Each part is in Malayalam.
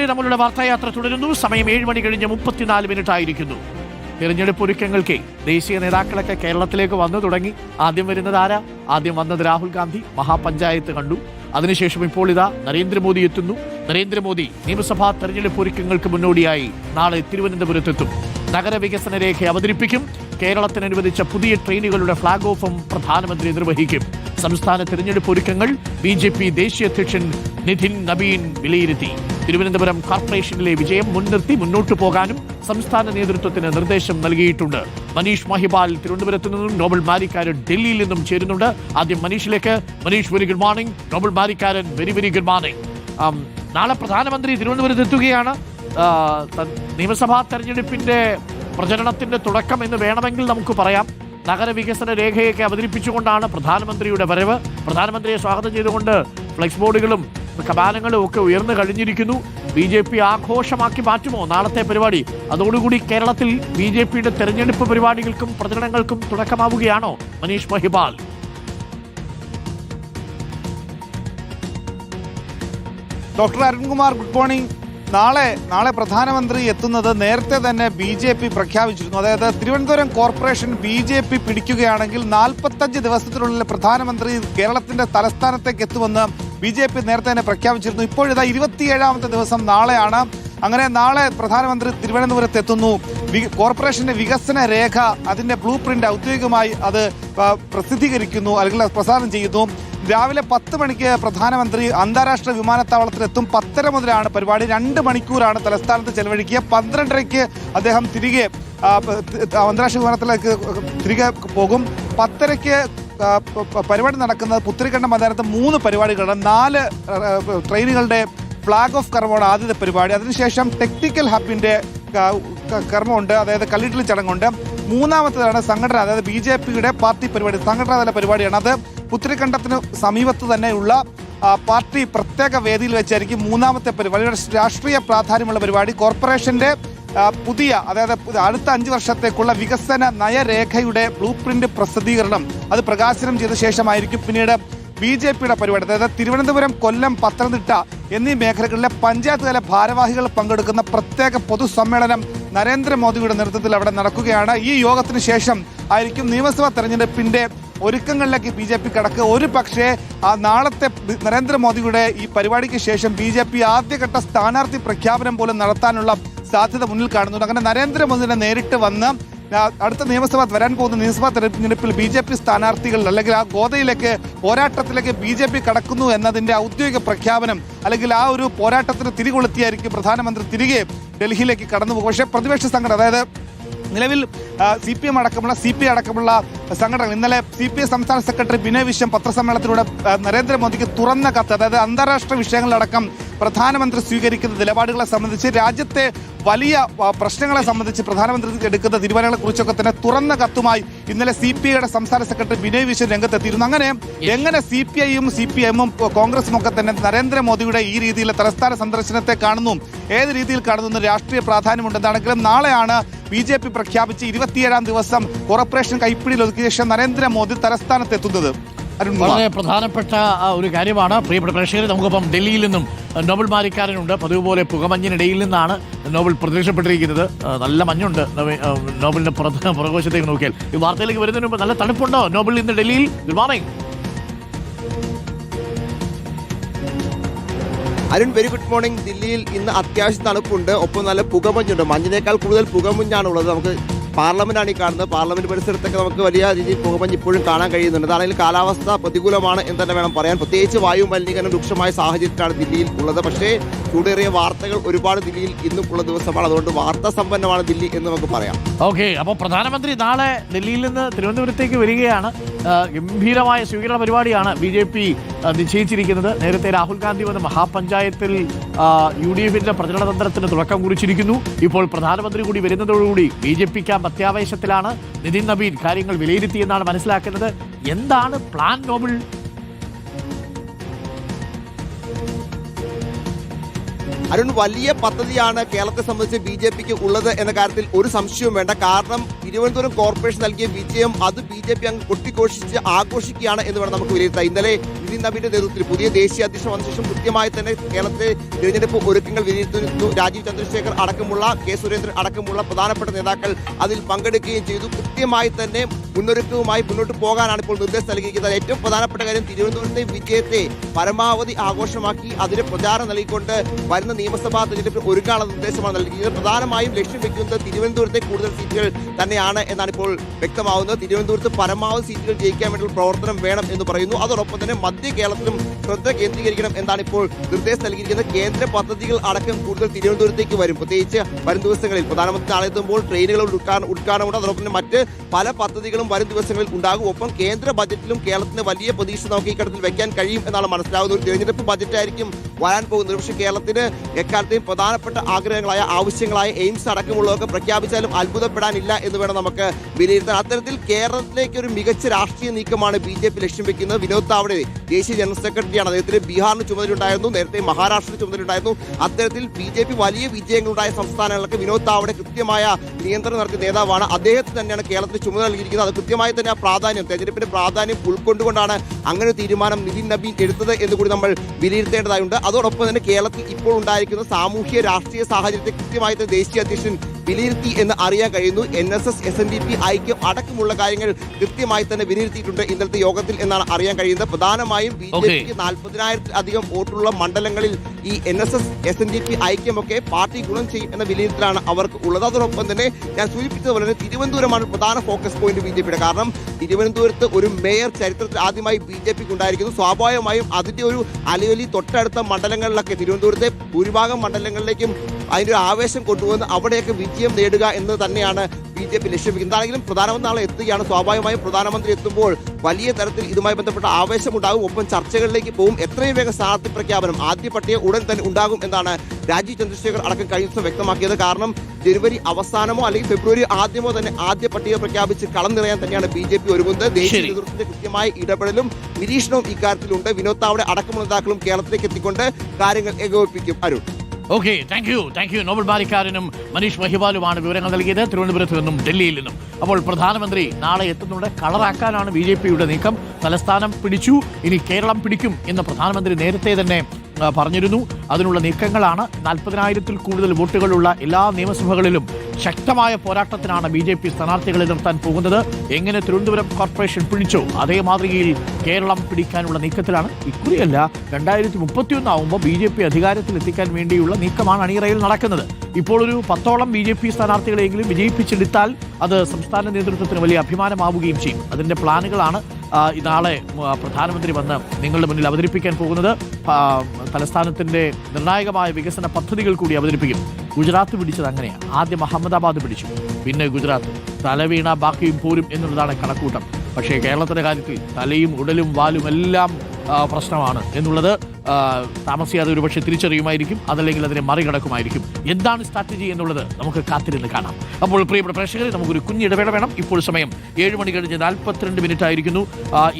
പ്രേക്ഷകരെ നമ്മളുടെ വാർത്തായാത്ര തുടരുന്നു. സമയം ഏഴ് മണി കഴിഞ്ഞ് മുപ്പത്തിനാല് മിനിറ്റ് ആയിരിക്കുന്നു. തിരഞ്ഞെടുപ്പ് ഒരുക്കങ്ങൾക്ക് ദേശീയ നേതാക്കളൊക്കെ കേരളത്തിലേക്ക് വന്നു തുടങ്ങി. ആദ്യം വരുന്നത് ആരാ? ആദ്യം വന്നത് രാഹുൽ ഗാന്ധി മഹാപഞ്ചായത്ത് കണ്ടു. അതിനുശേഷം ഇപ്പോൾ ഇതാ നരേന്ദ്രമോദി എത്തുന്നു. നരേന്ദ്രമോദി നിയമസഭാ തെരഞ്ഞെടുപ്പ് ഒരുക്കങ്ങൾക്ക് മുന്നോടിയായി നാളെ തിരുവനന്തപുരത്തെത്തും. നഗരവികസന രേഖ അവതരിപ്പിക്കും. കേരളത്തിന് അനുവദിച്ച പുതിയ ട്രെയിനുകളുടെ ഫ്ളാഗ് ഓഫും പ്രധാനമന്ത്രി നിർവഹിക്കും. സംസ്ഥാന തെരഞ്ഞെടുപ്പ് ഒരുക്കങ്ങൾ ബി ദേശീയ അധ്യക്ഷൻ നിധിൻ നബീൻ വിലയിരുത്തി. തിരുവനന്തപുരം കോർപ്പറേഷനിലെ വിജയം മുൻനിർത്തി മുന്നോട്ടു പോകാനും സംസ്ഥാന നേതൃത്വത്തിന് നിർദ്ദേശം നൽകിയിട്ടുണ്ട്. മനീഷ് മഹിബാൽ തിരുവനന്തപുരത്ത് നിന്നും നോബൽ മാരിക്കാരൻ ഡൽഹിയിൽ നിന്നും ചേരുന്നുണ്ട്. ആദ്യം മനീഷിലേക്ക്. Manish very good morning Nobel Marikkaran very very good morning നാളെ പ്രധാനമന്ത്രി തിരുവനന്തപുരത്ത് എത്തുകയാണ്. നിയമസഭാ തെരഞ്ഞെടുപ്പിന്റെ പ്രചരണത്തിന്റെ തുടക്കം എന്ന് വേണമെങ്കിൽ നമുക്ക് പറയാം. നഗരവികസന രേഖയൊക്കെ അവതരിപ്പിച്ചുകൊണ്ടാണ് പ്രധാനമന്ത്രിയുടെ വരവ്. പ്രധാനമന്ത്രിയെ സ്വാഗതം ചെയ്തുകൊണ്ട് ഫ്ലെക്സ് ബോർഡുകളും കമാനങ്ങളും ഒക്കെ ഉയർന്നു കഴിഞ്ഞിരിക്കുന്നു. ബി ജെ പി ആഘോഷമാക്കി മാറ്റുമോ നാളത്തെ പരിപാടി? അതോടുകൂടി കേരളത്തിൽ ബി ജെ പിയുടെ തെരഞ്ഞെടുപ്പ് പരിപാടികൾക്കും പ്രചരണങ്ങൾക്കും തുടക്കമാവുകയാണോ Manish Mahipal doctor Arunkumar good morning. നാളെ നാളെ പ്രധാനമന്ത്രി എത്തുന്നത് നേരത്തെ തന്നെ ബി ജെ പി പ്രഖ്യാപിച്ചിരുന്നു. അതായത് Thiruvananthapuram corporation B J P പിടിക്കുകയാണെങ്കിൽ നാൽപ്പത്തഞ്ച് ദിവസത്തിനുള്ളിൽ പ്രധാനമന്ത്രി കേരളത്തിന്റെ തലസ്ഥാനത്തേക്ക് എത്തുമെന്ന് ബി ജെ പി നേരത്തെ തന്നെ പ്രഖ്യാപിച്ചിരുന്നു. ഇപ്പോഴിതാ ഇരുപത്തിയേഴാമത്തെ ദിവസം നാളെയാണ്. അങ്ങനെ നാളെ പ്രധാനമന്ത്രി തിരുവനന്തപുരത്ത് എത്തുന്നു. കോർപ്പറേഷന്റെ വികസന രേഖ അതിന്റെ ബ്ലൂ പ്രിന്റ് ഔദ്യോഗികമായി അത് പ്രസിദ്ധീകരിക്കുന്നു അല്ലെങ്കിൽ പ്രസാരണം ചെയ്യുന്നു. രാവിലെ പത്ത് മണിക്ക് പ്രധാനമന്ത്രി അന്താരാഷ്ട്ര വിമാനത്താവളത്തിലെത്തും പത്തര മുതലാണ് പരിപാടി. രണ്ട് മണിക്കൂറാണ് തലസ്ഥാനത്ത് ചെലവഴിക്കുക. പന്ത്രണ്ടരയ്ക്ക് അദ്ദേഹം തിരികെ അന്താരാഷ്ട്ര വിമാനത്തിലേക്ക് തിരികെ പോകും. പത്തരയ്ക്ക് പരിപാടി നടക്കുന്നത് പുത്തരിക്കണ്ടം മൈതാനത്ത് മൂന്ന് പരിപാടികളാണ് നാല് ട്രെയിനുകളുടെ ഫ്ലാഗ് ഓഫ് കർമ്മമാണ് ആദ്യത്തെ പരിപാടി. അതിനുശേഷം ടെക്നിക്കൽ ക- കർമ്മമുണ്ട്. അതായത് കല്ലിട്ടിൽ ചടങ്ങുണ്ട്. മൂന്നാമത്തേതാണ് സംഘടന അതായത് ബി ജെ പിയുടെ പാർട്ടി പരിപാടി. സംഘടനാതല പരിപാടിയാണ് അത്. പുത്തരിക്കണ്ടത്തിന് സമീപത്ത് തന്നെയുള്ള പാർട്ടി പ്രത്യേക വേദിയിൽ വെച്ചായിരിക്കും മൂന്നാമത്തെ പരിപാടി. രാഷ്ട്രീയ പ്രാധാന്യമുള്ള പരിപാടി. കോർപ്പറേഷന്റെ പുതിയ അതായത് അടുത്ത അഞ്ച് വർഷത്തേക്കുള്ള വികസന നയരേഖയുടെ ബ്ലൂ പ്രിന്റ് പ്രസിദ്ധീകരണം അത് പ്രകാശനം ചെയ്ത ശേഷമായിരിക്കും പിന്നീട് ബി ജെ പിയുടെ പരിപാടി. അതായത് തിരുവനന്തപുരം കൊല്ലം പത്തനംതിട്ട എന്നീ മേഖലകളിലെ പഞ്ചായത്ത് തല ഭാരവാഹികൾ പങ്കെടുക്കുന്ന പ്രത്യേക പൊതുസമ്മേളനം നരേന്ദ്രമോദിയുടെ നേതൃത്വത്തിൽ അവിടെ നടക്കുകയാണ്. ഈ യോഗത്തിന് ശേഷം ആയിരിക്കും നിയമസഭാ തെരഞ്ഞെടുപ്പിന്റെ ഒരുക്കങ്ങളിലേക്ക് ബി ജെ പി കടക്കുക. ഒരു പക്ഷേ ആ നാളത്തെ നരേന്ദ്രമോദിയുടെ ഈ പരിപാടിക്ക് ശേഷം ബി ജെ പി ആദ്യഘട്ട സ്ഥാനാർത്ഥി പ്രഖ്യാപനം പോലും നടത്താനുള്ള സാധ്യത മുന്നിൽ കാണുന്നുണ്ട്. അങ്ങനെ നരേന്ദ്രമോദിനെ നേരിട്ട് വന്ന് അടുത്ത നിയമസഭ വരാൻ പോകുന്ന നിയമസഭാ തെരഞ്ഞെടുപ്പിൽ ബി ജെ പി സ്ഥാനാർത്ഥികൾ അല്ലെങ്കിൽ ആ ഗോതയിലേക്ക് പോരാട്ടത്തിലേക്ക് ബി ജെ പി കടക്കുന്നു എന്നതിന്റെ ഔദ്യോഗിക പ്രഖ്യാപനം അല്ലെങ്കിൽ ആ ഒരു പോരാട്ടത്തിന് തിരികൊളുത്തിയായിരിക്കും പ്രധാനമന്ത്രി തിരികെ ഡൽഹിയിലേക്ക് കടന്നു പോകും. പക്ഷേ പ്രതിപക്ഷ സംഘടന അതായത് നിലവിൽ സി പി എം അടക്കമുള്ള സി പി അടക്കമുള്ള സംഘടനകൾ ഇന്നലെ സി പി ഐ സംസ്ഥാന സെക്രട്ടറി ബിനോയ് വിശ്വം പത്രസമ്മേളനത്തിലൂടെ നരേന്ദ്രമോദിക്ക് തുറന്ന കത്ത് അതായത് അന്താരാഷ്ട്ര വിഷയങ്ങളിലടക്കം പ്രധാനമന്ത്രി സ്വീകരിക്കുന്ന നിലപാടുകളെ സംബന്ധിച്ച് രാജ്യത്തെ വലിയ പ്രശ്നങ്ങളെ സംബന്ധിച്ച് പ്രധാനമന്ത്രി എടുക്കുന്ന തീരുമാനങ്ങളെ കുറിച്ചൊക്കെ തന്നെ തുറന്ന കത്തുമായി ഇന്നലെ സി പി ഐയുടെ സംസ്ഥാന സെക്രട്ടറി ബിനോയ് വിശ്വൻ രംഗത്തെത്തിയിരുന്നു. അങ്ങനെ എങ്ങനെ സി പി ഐയും സി പി എമ്മും കോൺഗ്രസും ഒക്കെ തന്നെ നരേന്ദ്രമോദിയുടെ ഈ രീതിയിലെ തലസ്ഥാന സന്ദർശനത്തെ കാണുന്നു ഏത് രീതിയിൽ കാണുന്നു രാഷ്ട്രീയ പ്രാധാന്യമുണ്ടെന്നാണെങ്കിലും നാളെയാണ് ബി ജെ പി പ്രഖ്യാപിച്ച് ഇരുപത്തിയേഴാം ദിവസം കോർപ്പറേഷൻ കൈപ്പിടിയിൽ ഒതുക്കിയ ശേഷം നരേന്ദ്രമോദി തലസ്ഥാനത്തെത്തുന്നത്. വളരെ പ്രധാനപ്പെട്ട ഒരു കാര്യമാണ്. പ്രിയപ്പെട്ട പ്രേക്ഷകരെ നമുക്കിപ്പം ഡൽഹിയിൽ നിന്നും നോബൽ മാരിക്കാരനുണ്ട്. പതിവ് പോലെ പുകമഞ്ഞിനിടയിൽ നിന്നാണ് നോബൽ പ്രത്യക്ഷപ്പെട്ടിരിക്കുന്നത്. നല്ല മഞ്ഞുണ്ട്. നോബലിന്റെ പുറത്ത് പുറകോശത്തേക്ക് നോക്കിയാൽ. ഈ വാർത്തയിലേക്ക് വരുന്നതിന് മുമ്പ് നല്ല തണുപ്പുണ്ടോ? നോബൽ ഇന്ന് ഡൽഹിയിൽ. Good morning. Arun very good morning ദില്ലിയിൽ ഇന്ന് അത്യാവശ്യം തണുപ്പുണ്ട്. ഒപ്പം നല്ല പുകമഞ്ഞുണ്ട്. മഞ്ഞിനേക്കാൾ കൂടുതൽ പുകമഞ്ഞാണ് ഉള്ളത് നമുക്ക് പാർലമെന്റാണ് ഈ കാണുന്നത്. പാർലമെന്റ് പരിസരത്തൊക്കെ നമുക്ക് വലിയ രീതിയിൽ പുകമഞ്ഞ് ഇപ്പോഴും കാണാൻ കഴിയുന്നുണ്ട്. അതാണെങ്കിൽ കാലാവസ്ഥ പ്രതികൂലമാണ് എന്ന് തന്നെ വേണം പറയാൻ. പ്രത്യേകിച്ച് വായു മലിനീകരണം രൂക്ഷമായ സാഹചര്യത്തിലാണ് ദില്ലിയിൽ ഉള്ളത്. പക്ഷേ ചൂടേറിയ വാർത്തകൾ ഒരുപാട് ദില്ലിയിൽ ഇന്നും ഉള്ള ദിവസമാണ്. അതുകൊണ്ട് വാർത്താ സമ്പന്നമാണ് ദില്ലി എന്ന് നമുക്ക് പറയാം. ഓക്കെ അപ്പോൾ പ്രധാനമന്ത്രി നാളെ ദില്ലിയിൽ നിന്ന് തിരുവനന്തപുരത്തേക്ക് വരികയാണ്. ഗംഭീരമായ സ്വീകരണ പരിപാടിയാണ് ബി ജെ പി നിശ്ചയിച്ചിരിക്കുന്നത്. നേരത്തെ രാഹുൽ ഗാന്ധി വന്ന് മഹാപഞ്ചായത്തിൽ യു ഡി എഫിന്റെ പ്രചരണ തന്ത്രത്തിന് തുടക്കം കുറിച്ചിരിക്കുന്നു. ഇപ്പോൾ പ്രധാനമന്ത്രി കൂടി വരുന്നതോടുകൂടി ബി ജെ പി ക്യാമ്പ് അത്യാവേശത്തിലാണ്. നിതിൻ നബീൻ കാര്യങ്ങൾ വിലയിരുത്തിയെന്നാണ് മനസ്സിലാക്കുന്നത്. എന്താണ് പ്ലാൻ നോബിൾ അരുൺ വലിയ പദ്ധതിയാണ് കേരളത്തെ സംബന്ധിച്ച് ബി ജെ പിക്ക് ഉള്ളത് എന്ന കാര്യത്തിൽ ഒരു സംശയവും വേണ്ട. കാരണം തിരുവനന്തപുരം കോർപ്പറേഷൻ നൽകിയ വിജയം അത് ബി ജെ പി അങ്ങ് കൊട്ടിഘോഷിച്ച് ആഘോഷിക്കുകയാണ് എന്ന് വേണം നമുക്ക് വിലയിരുത്താം ഇന്നലെ നിതിൻ നബിന്റെ നേതൃത്വത്തിൽ പുതിയ ദേശീയ അധ്യക്ഷൻ വന്ന ശേഷം കൃത്യമായി തന്നെ കേരളത്തിലെ തിരഞ്ഞെടുപ്പ് ഒരുക്കങ്ങൾ വിലയിരുത്തുന്നു രാജീവ് ചന്ദ്രശേഖർ അടക്കമുള്ള കെ സുരേന്ദ്രൻ അടക്കമുള്ള പ്രധാനപ്പെട്ട നേതാക്കൾ അതിൽ പങ്കെടുക്കുകയും ചെയ്തു. കൃത്യമായി തന്നെ മുന്നൊരുക്കവുമായി മുന്നോട്ട് പോകാനാണ് ഇപ്പോൾ നിർദ്ദേശം നൽകിയിരിക്കുന്നത്. ഏറ്റവും പ്രധാനപ്പെട്ട കാര്യം തിരുവനന്തപുരത്തെ വിജയത്തെ പരമാവധി ആഘോഷമാക്കി അതിന് പ്രചാരം നൽകിക്കൊണ്ട് വരുന്ന നിയമസഭാ തെരഞ്ഞെടുപ്പിൽ ഒരുക്കാനുള്ള നിർദ്ദേശമാണ് നൽകിയത്. പ്രധാനമായും ലക്ഷ്യം വെക്കുന്നത് തിരുവനന്തപുരത്തെ കൂടുതൽ സീറ്റുകൾ തന്നെയാണ് എന്നാണ് ഇപ്പോൾ വ്യക്തമാവുന്നത്. തിരുവനന്തപുരത്ത് പരമാവധി സീറ്റുകൾ ജയിക്കാൻ വേണ്ടിയുള്ള പ്രവർത്തനം വേണം എന്ന് പറയുന്നു. അതോടൊപ്പം തന്നെ മധ്യ കേരളത്തിലും ശ്രദ്ധ കേന്ദ്രീകരിക്കണം എന്നാണ് ഇപ്പോൾ നിർദ്ദേശം നൽകിയിരിക്കുന്നത്. കേന്ദ്ര പദ്ധതികൾ അടക്കം കൂടുതൽ തിരുവനന്തപുരത്തേക്ക് വരും. പ്രത്യേകിച്ച് വരും ദിവസങ്ങളിൽ പ്രധാനമന്ത്രി നാളെ എത്തുമ്പോൾ ട്രെയിനുകൾ ഉദ്ഘാടനം ഉദ്ഘാടനമുണ്ട്. അതോടൊപ്പം തന്നെ മറ്റ് പല പദ്ധതികളും വരും ദിവസങ്ങളിൽ ഉണ്ടാകും. ഒപ്പം കേന്ദ്ര ബജറ്റിലും കേരളത്തിന് വലിയ പ്രതീക്ഷ നമുക്ക് ഈ ഘട്ടത്തിൽ വെക്കാൻ കഴിയും എന്നാണ് മനസ്സിലാകുന്നത് ഒരു തിരഞ്ഞെടുപ്പ് ബജറ്റായിരിക്കും വരാൻ പോകുന്നത് പക്ഷേ കേരളത്തിന് എക്കാലത്തെയും പ്രധാനപ്പെട്ട ആഗ്രഹങ്ങളായ ആവശ്യങ്ങളായ എയിംസ് അടക്കമുള്ളതൊക്കെ പ്രഖ്യാപിച്ചാലും അത്ഭുതപ്പെടാനില്ല എന്ന് വേണം നമുക്ക് വിലയിരുത്താൻ. അത്തരത്തിൽ കേരളത്തിലേക്ക് ഒരു മികച്ച രാഷ്ട്രീയ നീക്കമാണ് ബി ജെ പി ലക്ഷ്യം വെക്കുന്നത്. വിനോദ് താവടെ ദേശീയ ജനറൽ സെക്രട്ടറിയാണ്. അദ്ദേഹത്തിന് ബീഹാറിന് ചുമതലയുണ്ടായിരുന്നു. നേരത്തെ മഹാരാഷ്ട്രയിൽ ചുമതലയുണ്ടായിരുന്നു. അത്തരത്തിൽ ബി ജെ പി വലിയ വിജയങ്ങളുണ്ടായ സംസ്ഥാനങ്ങൾക്ക് വിനോദ് താവടെ കൃത്യമായ നിയന്ത്രണം നടത്തിയ നേതാവാണ്. അദ്ദേഹത്തിന് തന്നെയാണ് കേരളത്തിന് ചുമതല നൽകിയിരിക്കുന്നത്. അത് കൃത്യമായി തന്നെ ആ പ്രാധാന്യം തെരഞ്ഞെടുപ്പിന്റെ പ്രാധാന്യം ഉൾക്കൊണ്ടുകൊണ്ടാണ് അങ്ങനെ തീരുമാനം നിതിൻ നബീൻ എടുത്തത് എന്ന് കൂടി നമ്മൾ വിലയിരുത്തേണ്ടതായുണ്ട്. അതോടൊപ്പം തന്നെ കേരളത്തിൽ ഇപ്പോൾ ഉണ്ടായിരിക്കുന്ന സാമൂഹ്യ രാഷ്ട്രീയ സാഹചര്യത്തെ കൃത്യമായി ദേശീയ അധ്യക്ഷൻ വിലയിരുത്തി എന്ന് അറിയാൻ കഴിയുന്നു. N S S S N D P ഐക്യം അടക്കമുള്ള കാര്യങ്ങൾ കൃത്യമായി തന്നെ വിലയിരുത്തിയിട്ടുണ്ട് ഇന്നത്തെ യോഗത്തിൽ എന്നാണ് അറിയാൻ കഴിയുന്നത്. പ്രധാനമായും ബി ജെ. പിക്ക് നാൽപ്പതിനായിരത്തിലധികം വോട്ടുള്ള മണ്ഡലങ്ങളിൽ ഈ N S S S N D P ഐക്യമൊക്കെ party ഗുണം ചെയ്യും എന്ന വിലയിരുത്തലാണ് അവർക്ക് ഉള്ളത്. അതോടൊപ്പം തന്നെ ഞാൻ സൂചിപ്പിച്ചതുപോലെ തന്നെ തിരുവനന്തപുരമാണ് പ്രധാന ഫോക്കസ് പോയിന്റ് ബി ജെ പിയുടെ. കാരണം തിരുവനന്തപുരത്ത് ഒരു മേയർ ചരിത്രത്തിൽ ആദ്യമായി ബി ജെ പിക്ക് ഉണ്ടായിരിക്കുന്നു സ്വാഭാവികമായും അതിന്റെ ഒരു അലയൊലി തൊട്ടടുത്ത മണ്ഡലങ്ങളിലൊക്കെ തിരുവനന്തപുരത്തെ ഭൂരിഭാഗം മണ്ഡലങ്ങളിലേക്കും അതിന്റെ ഒരു ആവേശം കൊണ്ടുവന്ന് അവിടെയൊക്കെ വിജയം നേടുക എന്ന് തന്നെയാണ് ബി ജെ പി ലക്ഷ്യമിക്കുന്നത് എന്താണെങ്കിലും പ്രധാനമന്ത്രി നാളെ എത്തുകയാണ്. സ്വാഭാവികമായും പ്രധാനമന്ത്രി എത്തുമ്പോൾ വലിയ തരത്തിൽ ഇതുമായി ബന്ധപ്പെട്ട ആവേശം ഉണ്ടാകും ഒപ്പം ചർച്ചകളിലേക്ക് പോകും. എത്രയും വേഗം സ്ഥാനാർത്ഥി പ്രഖ്യാപനം ആദ്യ പട്ടിക ഉടൻ തന്നെ ഉണ്ടാകും എന്നാണ് രാജീവ് ചന്ദ്രശേഖർ അടക്കം കഴിഞ്ഞ ദിവസം വ്യക്തമാക്കിയത്. കാരണം ജനുവരി അവസാനമോ അല്ലെങ്കിൽ ഫെബ്രുവരി ആദ്യമോ തന്നെ ആദ്യ പട്ടിക പ്രഖ്യാപിച്ച് കളം നിറയാൻ തന്നെയാണ് ബി ജെ പി ഒരുങ്ങുന്നത്. ദേശീയ നേതൃത്വത്തിന്റെ കൃത്യമായ ഇടപെടലും നിരീക്ഷണവും ഇക്കാര്യത്തിലുണ്ട്. വിനോദ് താവടെ അടക്കമുള്ള നേതാക്കളും കേരളത്തിലേക്ക് എത്തിക്കൊണ്ട് കാര്യങ്ങൾ ഏകോപിപ്പിക്കും. Arun. Okay thank you thank you Nobel ബാലിക്കാരനും Manish മഹിബാലുമാണ് വിവരങ്ങൾ നൽകിയത്. തിരുവനന്തപുരത്ത് നിന്നും ഡൽഹിയിൽ നിന്നും അപ്പോൾ പ്രധാനമന്ത്രി നാളെ എത്തുന്നുണ്ട്. കളറാക്കാനാണ് ബി ജെ പിയുടെ നീക്കം. തലസ്ഥാനം പിടിച്ചു. ഇനി കേരളം പിടിക്കും എന്ന് പ്രധാനമന്ത്രി നേരത്തെ തന്നെ പറഞ്ഞിരുന്നു. അതിനുള്ള നീക്കങ്ങളാണ് നാൽപ്പതിനായിരത്തിൽ കൂടുതൽ വോട്ടുകളുള്ള എല്ലാ നിയമസഭകളിലും ശക്തമായ പോരാട്ടത്തിനാണ് ബി ജെ പി സ്ഥാനാർത്ഥികളെ നിർത്താൻ പോകുന്നത്. എങ്ങനെ തിരുവനന്തപുരം കോർപ്പറേഷൻ പിടിച്ചോ അതേ മാതൃകയിൽ കേരളം പിടിക്കാനുള്ള നീക്കത്തിലാണ്. ഇക്കുറിയല്ല രണ്ടായിരത്തി മുപ്പത്തിയൊന്ന് ആവുമ്പോൾ ബി ജെ പി അധികാരത്തിൽ എത്തിക്കാൻ വേണ്ടിയുള്ള നീക്കമാണ് അണിയറയിൽ നടക്കുന്നത്. ഇപ്പോൾ ഒരു പത്തോളം ബി ജെ പി സ്ഥാനാർത്ഥികളെങ്കിലും വിജയിപ്പിച്ചെടുത്താൽ അത് സംസ്ഥാന നേതൃത്വത്തിന് വലിയ അഭിമാനമാവുകയും ചെയ്യും. അതിന്റെ പ്ലാനുകളാണ് നാളെ പ്രധാനമന്ത്രി വന്ന് നിങ്ങളുടെ മുന്നിൽ അവതരിപ്പിക്കാൻ പോകുന്നത് തലസ്ഥാനത്തിന്റെ നിർണായകമായ വികസന പദ്ധതികൾ കൂടി അവതരിപ്പിക്കും. ഗുജറാത്ത് പിടിച്ചത് അങ്ങനെയാണ് ആദ്യം അഹമ്മദാബാദ് പിടിച്ചു. പിന്നെ ഗുജറാത്ത്. തലവീണ ബാക്കിയും പോരും എന്നുള്ളതാണ് കണക്കൂട്ടം. പക്ഷേ കേരളത്തിന്റെ കാര്യത്തിൽ തലയും ഉടലും വാലും എല്ലാം പ്രശ്നമാണ് എന്നുള്ളത് താമസിയാതെ ഒരുപക്ഷെ തിരിച്ചറിയുമായിരിക്കും അതല്ലെങ്കിൽ അതിനെ മറികടക്കുമായിരിക്കും. എന്താണ് സ്ട്രാറ്റജി എന്നുള്ളത് നമുക്ക് കാത്തിരുന്ന് കാണാം. അപ്പോൾ പ്രിയപ്പെട്ട പ്രേക്ഷകരെ നമുക്കൊരു കുഞ്ഞിടവേള വേണം. ഇപ്പോൾ സമയം ഏഴ് മണി കഴിഞ്ഞ് നാൽപ്പത്തിരണ്ട് മിനിറ്റ് ആയിരിക്കുന്നു.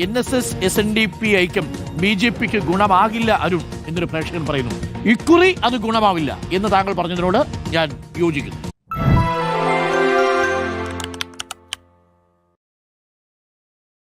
N S S S N D P ഐക്യം ബി ജെ പിക്ക് ഗുണമാകില്ല അരുൺ എന്നൊരു പ്രേക്ഷകൻ പറയുന്നു. ഇക്കുറി അത് ഗുണമാവില്ല എന്ന് താങ്കൾ പറഞ്ഞതിനോട് ഞാൻ യോജിക്കുന്നു.